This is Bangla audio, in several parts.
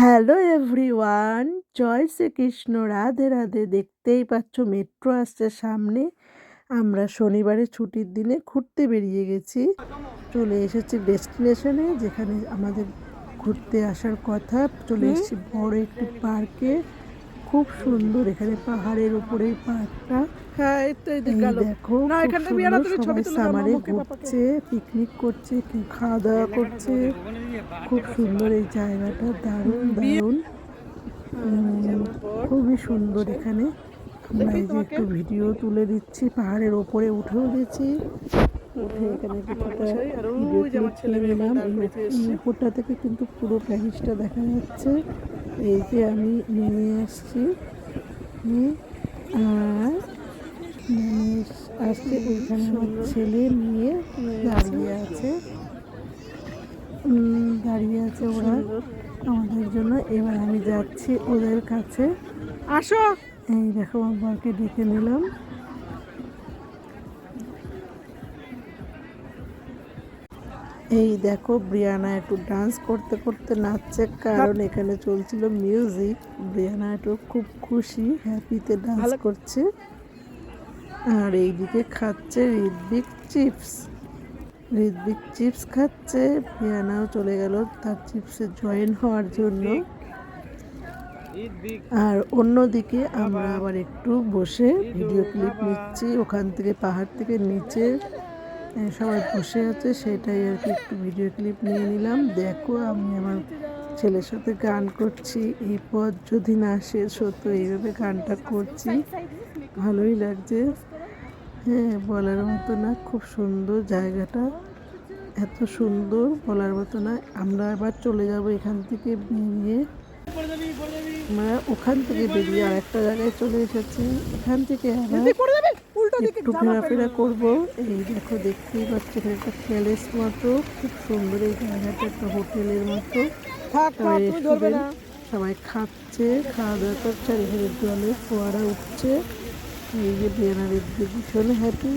হ্যালো এভরিওয়ান জয় শ্রীকৃষ্ণ। রাধে রাধে দেখতেই পাচ্ছ মেট্রো আসছে সামনে। আমরা শনিবারে ছুটির দিনে ঘুরতে বেরিয়ে গেছি। চলে এসেছি ডেস্টিনেশনে যেখানে আমাদের ঘুরতে আসার কথা। চলে এসেছি বড় একটি পার্কে। খুব সুন্দর এখানে পাহাড়ের উপরেই পার্কটা হ্যাঁ দেখো সবাই সামারে ঘুরছে পিকনিক করছে খাওয়া দাওয়া করছে। খুব সুন্দর এই জায়গাটা দারুণ দারুণ। উম, খুবই সুন্দর এখানে। আমরা এই যে একটু ভিডিও তুলে দিচ্ছি পাহাড়ের ওপরে উঠেও গেছি। উঠে এখানে কিছুটা নিলাম। উপরটা থেকে কিন্তু পুরো প্যারিসটা দেখা যাচ্ছে। এই যে আমি নেমে আসছি। আর নেমে আসছে ওইখানে আমার ছেলে মেয়ে দাঁড়িয়ে আছে। দাঁড়িয়ে আছে ওরা আমাদের জন্য। এবার আমি যাচ্ছি ওদের কাছে। আসো। এই দেখো আমার বরকে ডেকে নিলাম। এই দেখো ব্রিয়ানা একটু ডান্স করতে করতে নাচছে কারণ এখানে চলছিল মিউজিক ব্রিয়ানা একটু খুব খুশি হ্যাপিতে ডান্স করছে। আর এইদিকে খাচ্ছে ঋদ্বিক চিপস ঋদ্বিক চিপস খাচ্ছে ব্রিয়ানাও চলে গেল তার চিপসে জয়েন হওয়ার জন্য। আর অন্যদিকে আমরা আবার একটু বসে ভিডিও ক্লিপ নিচ্ছি ওখান থেকে পাহাড় থেকে নিচে। সবাই বসে আছে, সেটাই আর কি, একটু ভিডিও ক্লিপ নিয়ে নিলাম। দেখো, আমি আমার ছেলের সাথে গান করছি, এই পথ যদি না শেষ হতো, এইভাবে গানটা করছি। ভালোই লাগছে। হ্যাঁ বলার মতো না, খুব সুন্দর জায়গাটা। এত সুন্দর, বলার মতো না। আমরা আবার চলে যাব এখান থেকে বেরিয়ে। আমরা ওখান থেকে বেরিয়ে আর একটা জায়গায় চলে এসেছি। এখান থেকে আবার দিকে একটু ঘোরাফেরা করব। এই দেখো দেখতেই পাচ্ছ এখানে একটা প্যালেস মতো। খুব সুন্দর এই জায়গাটা একটা হোটেলের মতো। সবাই খাচ্ছে খাওয়া দাওয়া করছে আর এখানে জলে ফোয়ারা উঠছে। এই যে বিয়ানার ভীষণ হ্যাপি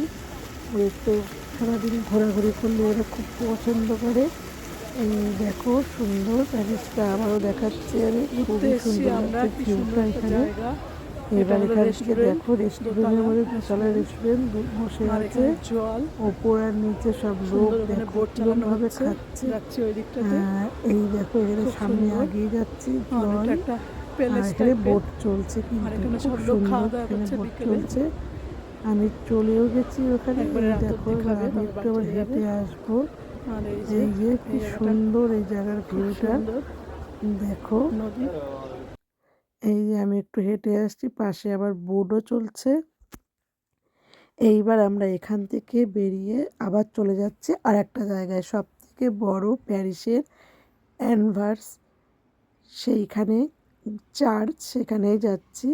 তো সারাদিন ঘোরাঘুরি করলে ওরা খুব পছন্দ করে। এই দেখো সুন্দর। প্যারিসটা আবারও দেখাচ্ছে আমি। খুবই সুন্দর সুন্দর ভিউটা এখানে। এবার হলো এখান থেকে দেখো রেস্টুরেন্টের মধ্যে দোতলা রেস্টুরেন্ট বসে আছে এখানে জল। ওপর আর নিচে সব লোক দেখো ভাবে খাচ্ছে। আর এই দেখো এখানে সামনে। আগিয়ে যাচ্ছি জল। এখানে বোট চলছে আর কিন্তু খুব সব সুন্দর। এখানে বোট চলছে। আমি চলেও গেছি ওখানে। দেখো আমি একটু আবার। হেঁটে আসব। এই যে কি সুন্দর এই জায়গার ভিউটা দেখো। এই যে আমি একটু হেঁটে আসছি, পাশে আবার বোর্ডও চলছে। এইবার আমরা এখান থেকে বেরিয়ে আবার চলে যাচ্ছি আর একটা জায়গায়। সব থেকে বড় প্যারিসের অ্যানভার্স, সেইখানে চার্চ, সেখানেই যাচ্ছি।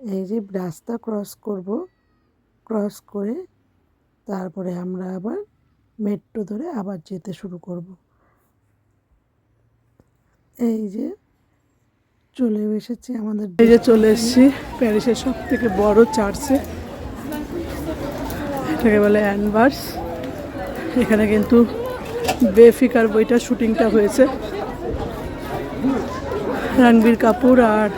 এই যে রাস্তা ক্রস করব ক্রস করে তারপরে আমরা আবার মেট্রো ধরে আবার যেতে শুরু করব। এই যে চলে এসেছি আমাদের এই যে চলে এসেছি প্যারিসের সব থেকে বড় চার্চে। এটাকে বলে অ্যানভার্স। এখানে কিন্তু বেফিকার বইটা শুটিংটা হয়েছে। রণবীর কাপুর আর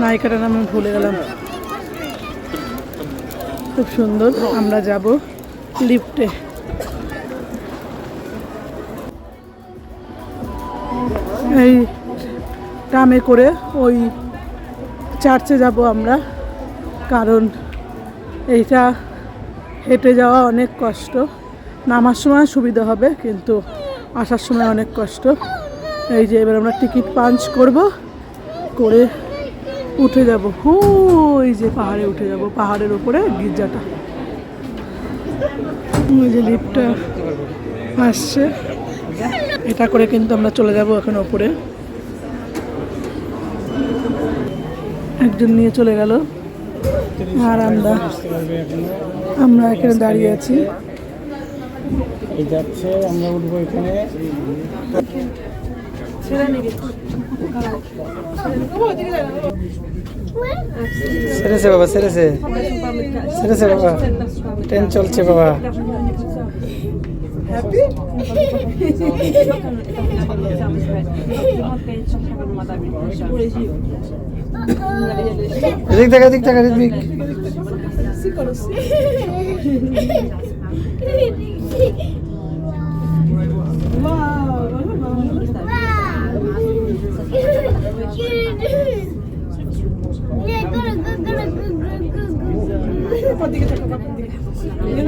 নায়িকাটার নাম আমি ভুলে গেলাম। খুব সুন্দর। আমরা যাব লিফটে। এই ট্রামে করে ওই চার্চে যাব আমরা। কারণ এইটা হেঁটে যাওয়া অনেক কষ্ট। নামার সময় সুবিধা হবে, কিন্তু আসার সময় অনেক কষ্ট। এই যে এবার আমরা টিকিট পাঞ্চ করব, করে উঠে যাব। হু ওই যে পাহাড়ে উঠে যাব, পাহাড়ের উপরে গির্জাটা। ওই যে লিফটটা আসছে। এটা করে কিন্তু আমরা চলে যাব এখন ওপরে। একজন নিয়ে চলে গেল। আর আমরা আমরা এখানে দাঁড়িয়ে আছি। যাচ্ছে, আমরা উঠবো এখানে। সেরেছে বাবা সেরেছে সেরেছে বাবা। ট্রেন চলছে বাবা। এদিক দেখা এদিক দেখা ঋত্বিক সাইডটা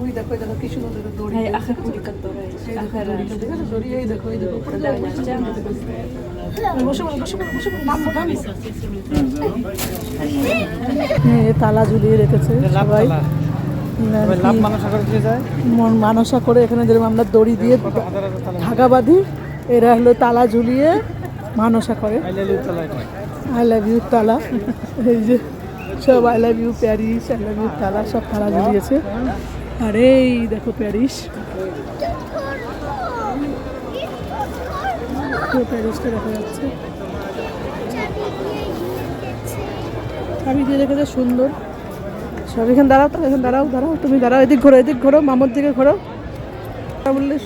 ওই দেখো দেখো কি সুন্দর দড়ি। কুড়ি দড়ি এই দেখো এই দেখো উপরে তালা ঝুলিয়ে রেখেছে সবাই। মানসা করে এখানে যেরকম আমরা দড়ি দিয়ে ঢাকা বাঁধি এরা হলো তালা ঝুলিয়ে মানসা করে। আই লাভ ইউ তালা এই যে সব I love you Paris I love you তালা সব তালা ঝুলিয়েছে। আর, এই দেখো প্যারিস। পুরো প্যারিসটা দেখা যাচ্ছে। আমি দিয়ে রেখেছে সুন্দর। সব এখানে দাঁড়াও তো, এখানে দাঁড়াও দাঁড়াও, তুমি দাঁড়াও, এদিক ঘোরো এদিক ঘোরো, মামুর দিকে ঘোরো। বললে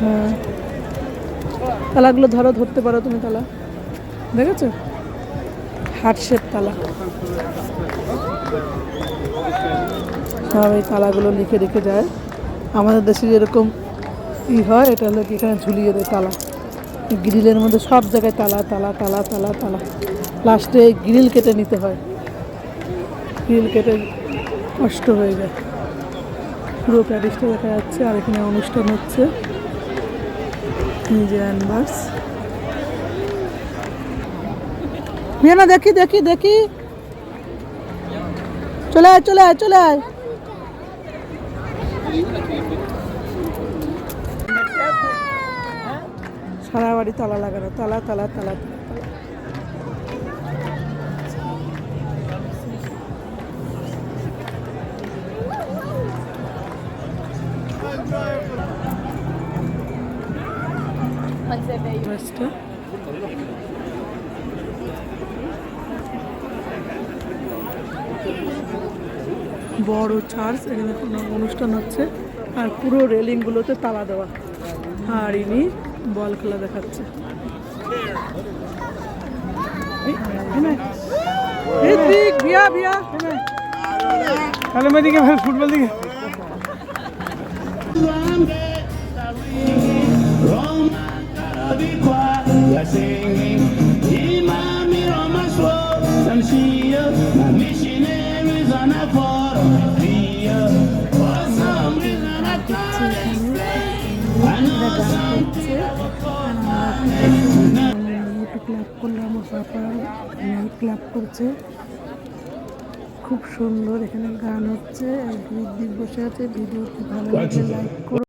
হ্যাঁ। তালাগুলো ধরো, ধরতে পারো তুমি তালা। দেখেছ? হার্ট তালা। সব এই তালাগুলো লিখে রেখে যায়। আমাদের দেশে যেরকম ই হয়, এটা হলো এখানে ঝুলিয়ে দেয় তালা। গ্রিলের মধ্যে সব জায়গায় তালা তালা তালা তালা তালা। লাস্টে গ্রিল কেটে নিতে হয়। গ্রিল কেটে কষ্ট হয়ে যায়। পুরো প্যারিসটা দেখা যাচ্ছে আর এখানে অনুষ্ঠান হচ্ছে। নিজে অ্যানভার্স। না দেখি দেখি দেখি। চলে আয় চলে আয় চলে আয়। সারা বাড়ি তালা লাগানো তালা তালা তালা বড় চার্চ, এখানে কোনো অনুষ্ঠান হচ্ছে। আর পুরো রেলিংগুলোতে তালা দেওয়া। আর ইনি বল খেলা দেখাচ্ছে ঋত্বিক বিয়া বিয়া তাহলে মেয়েদিকে ভাই ফুটবল দিকে ক্লাব করলাম ক্লাব করছে খুব সুন্দর এখানে গান হচ্ছে আর বসে আছে ভিডিওটি ভালো লাগছে লাইক করো।